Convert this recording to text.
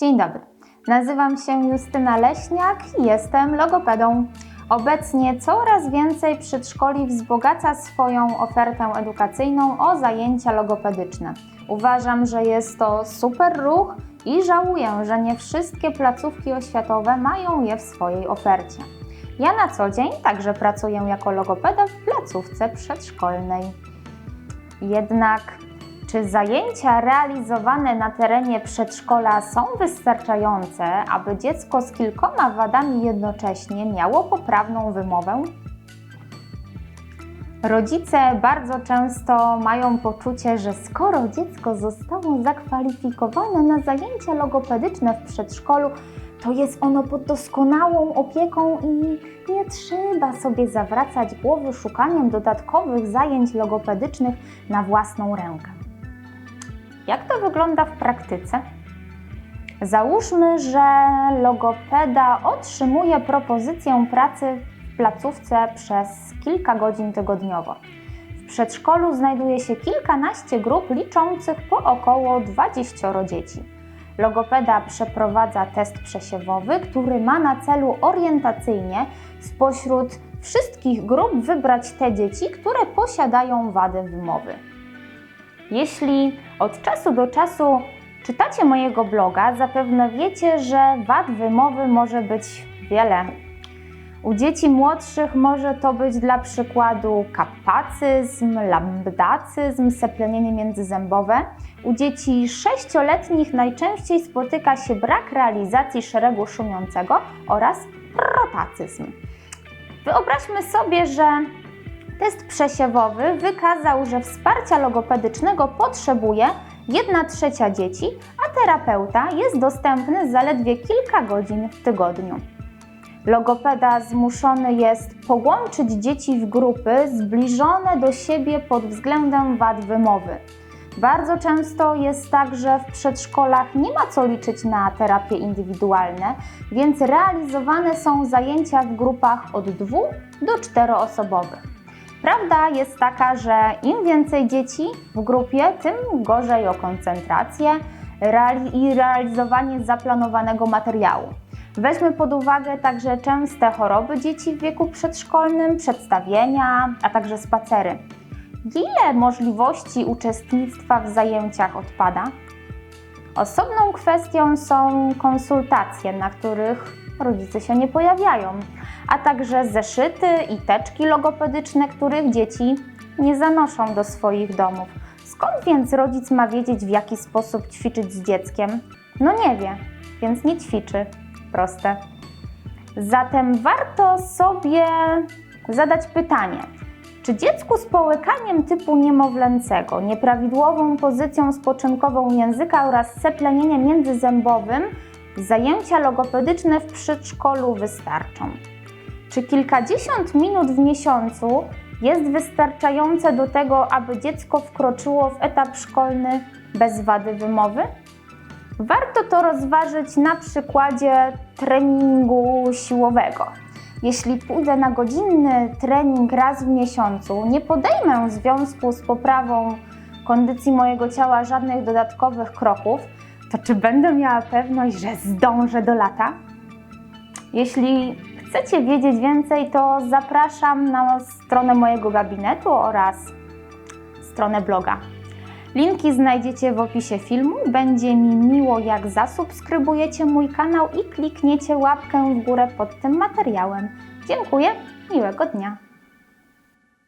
Dzień dobry. Nazywam się Justyna Leśniak i jestem logopedą. Obecnie coraz więcej przedszkoli wzbogaca swoją ofertę edukacyjną o zajęcia logopedyczne. Uważam, że jest to super ruch i żałuję, że nie wszystkie placówki oświatowe mają je w swojej ofercie. Ja na co dzień także pracuję jako logopeda w placówce przedszkolnej. Jednak czy zajęcia realizowane na terenie przedszkola są wystarczające, aby dziecko z kilkoma wadami jednocześnie miało poprawną wymowę? Rodzice bardzo często mają poczucie, że skoro dziecko zostało zakwalifikowane na zajęcia logopedyczne w przedszkolu, to jest ono pod doskonałą opieką i nie trzeba sobie zawracać głowy szukaniem dodatkowych zajęć logopedycznych na własną rękę. Jak to wygląda w praktyce? Załóżmy, że logopeda otrzymuje propozycję pracy w placówce przez kilka godzin tygodniowo. W przedszkolu znajduje się kilkanaście grup liczących po około 20 dzieci. Logopeda przeprowadza test przesiewowy, który ma na celu orientacyjnie spośród wszystkich grup wybrać te dzieci, które posiadają wady wymowy. Jeśli od czasu do czasu czytacie mojego bloga, zapewne wiecie, że wad wymowy może być wiele. U dzieci młodszych może to być dla przykładu kapacyzm, lambdacyzm, seplenienie międzyzębowe. U dzieci sześcioletnich najczęściej spotyka się brak realizacji szeregu szumiącego oraz rotacyzm. Wyobraźmy sobie, że Test przesiewowy wykazał, że wsparcia logopedycznego potrzebuje 1 trzecia dzieci, a terapeuta jest dostępny zaledwie kilka godzin w tygodniu. Logopeda zmuszony jest połączyć dzieci w grupy zbliżone do siebie pod względem wad wymowy. Bardzo często jest tak, że w przedszkolach nie ma co liczyć na terapie indywidualne, więc realizowane są zajęcia w grupach od 2 do 4 osobowych. Prawda jest taka, że im więcej dzieci w grupie, tym gorzej o koncentrację i realizowanie zaplanowanego materiału. Weźmy pod uwagę także częste choroby dzieci w wieku przedszkolnym, przedstawienia, a także spacery. Ile możliwości uczestnictwa w zajęciach odpada? Osobną kwestią są konsultacje, na których rodzice się nie pojawiają, a także zeszyty i teczki logopedyczne, których dzieci nie zanoszą do swoich domów. Skąd więc rodzic ma wiedzieć, w jaki sposób ćwiczyć z dzieckiem? No nie wie, więc nie ćwiczy. Proste. Zatem warto sobie zadać pytanie, czy dziecku z połykaniem typu niemowlęcego, nieprawidłową pozycją spoczynkową języka oraz seplenieniem międzyzębowym zajęcia logopedyczne w przedszkolu wystarczą? Czy kilkadziesiąt minut w miesiącu jest wystarczające do tego, aby dziecko wkroczyło w etap szkolny bez wady wymowy? Warto to rozważyć na przykładzie treningu siłowego. Jeśli pójdę na godzinny trening raz w miesiącu, nie podejmę w związku z poprawą kondycji mojego ciała żadnych dodatkowych kroków, to czy będę miała pewność, że zdążę do lata? Jeśli chcecie wiedzieć więcej, to zapraszam na stronę mojego gabinetu oraz stronę bloga. Linki znajdziecie w opisie filmu. Będzie mi miło, jak zasubskrybujecie mój kanał i klikniecie łapkę w górę pod tym materiałem. Dziękuję, miłego dnia.